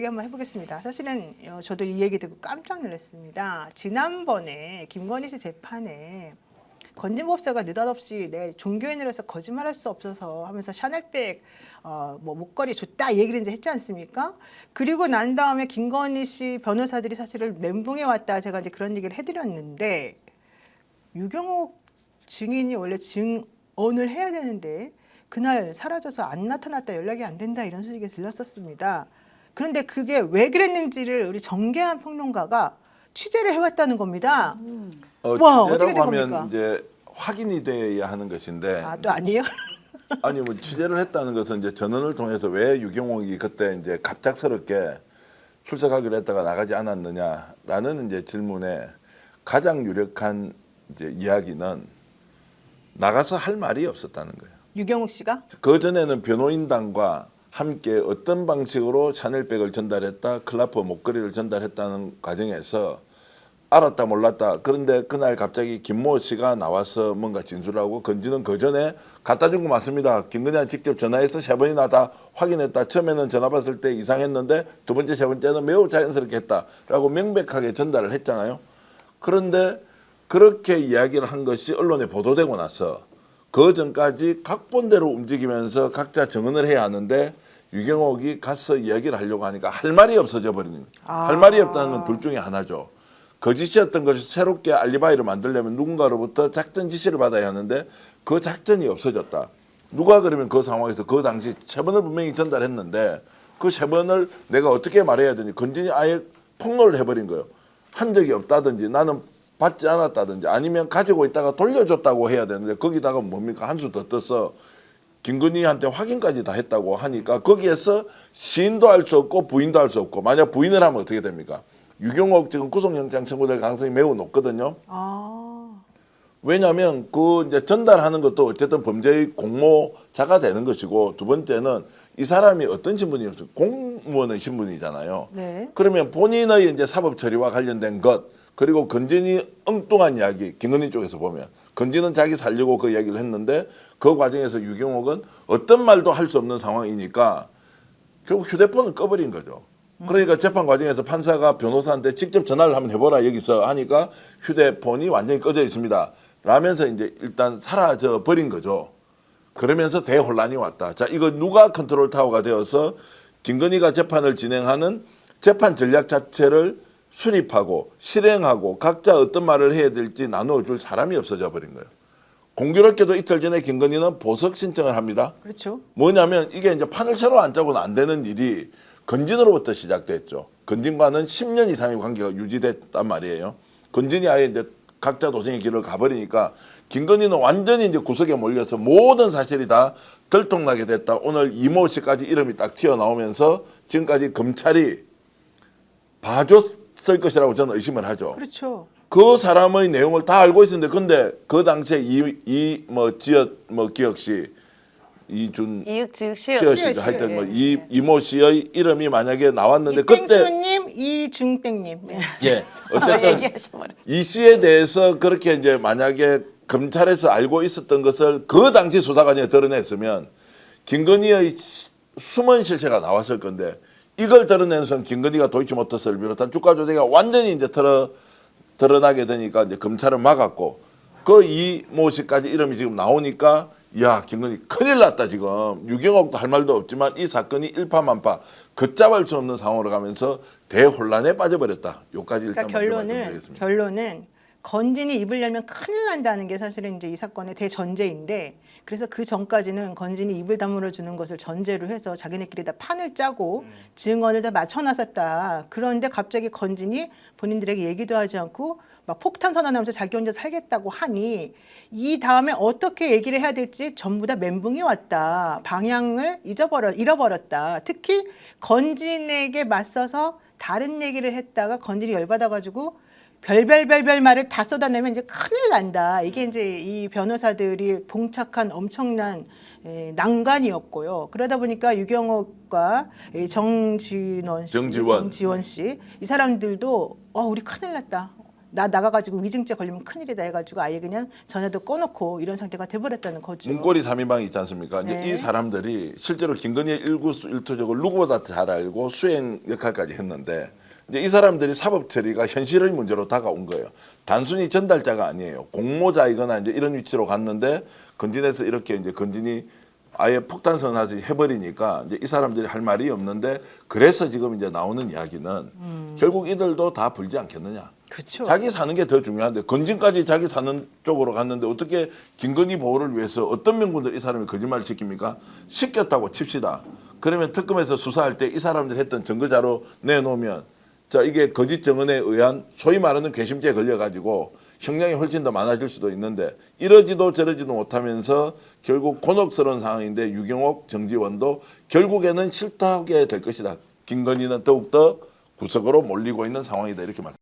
얘기 한번 해보겠습니다. 사실은 어, 저도 이 얘기 듣고 깜짝 놀랐습니다. 지난번에 김건희 씨 재판에 건진법사가 느닷없이 내 종교인으로서 거짓말할 수 없어서 하면서 샤넬백 어, 뭐 목걸이 줬다 이 얘기를 이제 했지 않습니까? 그리고 난 다음에 김건희 씨 변호사들이 사실을 멘붕해 왔다 제가 이제 그런 얘기를 해드렸는데 유경옥 증인이 원래 증언을 해야 되는데 그날 사라져서 안 나타났다 연락이 안 된다 이런 소식이 들렸었습니다. 그런데 그게 왜 그랬는지를 우리 정계한 평론가가 취재를 해왔다는 겁니다. 어, 와, 어떻게 된 하면 겁니까? 이제 확인이 돼야 하는 것인데 아 또 아니에요? 아니 뭐 취재를 했다는 것은 이제 전원을 통해서 왜 유경옥이 그때 이제 갑작스럽게 출석하기로 했다가 나가지 않았느냐라는 이제 질문에 가장 유력한 이제 이야기는 나가서 할 말이 없었다는 거예요. 유경욱 씨가 그 전에는 변호인단과 함께 어떤 방식으로 샤넬백을 전달했다, 클라퍼 목걸이를 전달했다는 과정에서 알았다 몰랐다. 그런데 그날 갑자기 김모 씨가 나와서 뭔가 진술하고 건지는 그 전에 갖다 준 거 맞습니다. 김건희한테 직접 전화해서 세 번이나 다 확인했다. 처음에는 전화 받을 때 이상했는데 두 번째 세 번째는 매우 자연스럽게 했다라고 명백하게 전달을 했잖아요. 그런데 그렇게 이야기를 한 것이 언론에 보도되고 나서 그 전까지 각본대로 움직이면서 각자 증언을 해야 하는데 유경옥이 가서 이야기를 하려고 하니까 할 말이 없어져 버리는 아. 할 말이 없다는 건 둘 중에 하나죠. 거짓이었던 것이 새롭게 알리바이를 만들려면 누군가로부터 작전 지시를 받아야 하는데 그 작전이 없어졌다. 누가 그러면 그 상황에서 그 당시 세 번을 분명히 전달했는데 그 세 번을 내가 어떻게 말해야 되니 건진이 아예 폭로를 해버린 거예요. 한 적이 없다든지 나는 받지 않았다든지 아니면 가지고 있다가 돌려줬다고 해야 되는데 거기다가 뭡니까 한 수 더 떠서 김건희한테 확인까지 다 했다고 하니까 거기에서 시인도 할 수 없고 부인도 할 수 없고 만약 부인을 하면 어떻게 됩니까? 유경옥 지금 구속영장 청구될 가능성이 매우 높거든요. 아 왜냐하면 그 이제 전달하는 것도 어쨌든 범죄의 공모자가 되는 것이고 두 번째는 이 사람이 어떤 신분이었어요? 공무원의 신분이잖아요. 네. 그러면 본인의 이제 사법 처리와 관련된 것 그리고 건진이 엉뚱한 이야기 김건희 쪽에서 보면 건진은 자기 살려고 그 이야기를 했는데 그 과정에서 유경옥은 어떤 말도 할 수 없는 상황이니까 결국 휴대폰을 꺼버린 거죠. 그러니까 재판 과정에서 판사가 변호사한테 직접 전화를 한번 해보라 여기서 하니까 휴대폰이 완전히 꺼져 있습니다. 라면서 이제 일단 사라져 버린 거죠. 그러면서 대혼란이 왔다. 자, 이거 누가 컨트롤 타워가 되어서 김건희가 재판을 진행하는 재판 전략 자체를 수립하고 실행하고 각자 어떤 말을 해야 될지 나누어줄 사람이 없어져 버린 거예요. 공교롭게도 이틀 전에 김건희는 보석 신청을 합니다. 그렇죠. 뭐냐면 이게 이제 판을 새로 안 짜고는 안 되는 일이 건진으로부터 시작됐죠. 건진과는 10년 이상의 관계가 유지됐단 말이에요. 건진이 아예 이제 각자 도생의 길을 가버리니까 김건희는 완전히 이제 구석에 몰려서 모든 사실이 다 들통나게 됐다. 오늘 이모 씨까지 이름이 딱 튀어나오면서 지금까지 검찰이 봐줬 을 것이라고 저는 의심을 하죠. 그렇죠. 그 사람의 내용을 다 알고 있었는데 근데 그 당시에 이뭐 지역 뭐 기억 씨 이준 이윽 지윽. 시어 시어, 씨가 하여튼 뭐 예, 이 예. 이모 씨의 이름이 만약에 나왔는데 그때 이땡수님 이중땡님. 네. 예 아, 어쨌든 얘기하셔버려. 이 씨에 대해서 그렇게 이제 만약에 검찰에서 알고 있었던 것을 그 당시 수사관이 드러냈으면 김건희의 시- 숨은 실체가 나왔을 건데 이걸 드러낸 순 김건희가 도이치모터스를 비롯한 주가 조작가 완전히 이제 드러 드러나게 되니까 이제 검찰은 막았고 그 이모 씨까지 이름이 지금 나오니까 야 김건희 큰일 났다 지금 유경옥도 할 말도 없지만 이 사건이 일파만파 걷잡을 수 없는 상황으로 가면서 대혼란에 빠져버렸다. 요까지 일단 그러니까 결론은. 결론은 건진이 입을 열면 큰일 난다는 게 사실은 이제 이 사건의 대전제인데 그래서 그 전까지는 건진이 입을 다물어 주는 것을 전제로 해서 자기네끼리 다 판을 짜고 음. 증언을 다 맞춰놨었다. 그런데 갑자기 건진이 본인들에게 얘기도 하지 않고 막 폭탄 선언하면서 자기 혼자 살겠다고 하니 이 다음에 어떻게 얘기를 해야 될지 전부 다 멘붕이 왔다. 방향을 잊어버려 잃어버렸다. 특히 건진에게 맞서서 다른 얘기를 했다가 건진이 열받아가지고 별별별별 말을 다 쏟아내면 이제 큰일 난다. 이게 이제 이 변호사들이 봉착한 엄청난 에, 난관이었고요. 그러다 보니까 유경옥과 이 정진원 씨, 정지원. 정지원 씨, 이 사람들도 어 우리 큰일 났다. 나 나가가지고 위증죄 걸리면 큰일이다 해가지고 아예 그냥 전화도 꺼놓고 이런 상태가 돼버렸다는 거죠. 문고리 3인방이 있지 않습니까? 이제 네. 이 사람들이 실제로 김건희의 일구일투족을 누구보다 잘 알고 수행 역할까지 했는데 이제 이 사람들이 사법 처리가 현실의 문제로 다가온 거예요. 단순히 전달자가 아니에요. 공모자이거나 이제 이런 위치로 갔는데 건진에서 이렇게 이제 건진이 아예 폭탄선하지 해버리니까 이제 이 사람들이 할 말이 없는데 그래서 지금 이제 나오는 이야기는 결국 이들도 다 불지 않겠느냐. 그렇죠. 자기 사는 게 더 중요한데 건진까지 자기 사는 쪽으로 갔는데 어떻게 김건희 보호를 위해서 어떤 명분들 이 사람이 거짓말을 시킵니까? 시켰다고 칩시다. 그러면 특검에서 수사할 때 이 사람들 했던 증거자료 내놓으면 자 이게 거짓 증언에 의한 소위 말하는 괘씸죄에 걸려가지고 형량이 훨씬 더 많아질 수도 있는데 이러지도 저러지도 못하면서 결국 곤혹스러운 상황인데 유경옥 정지원도 결국에는 실토하게 될 것이다. 김건희는 더욱더 구석으로 몰리고 있는 상황이다 이렇게 말.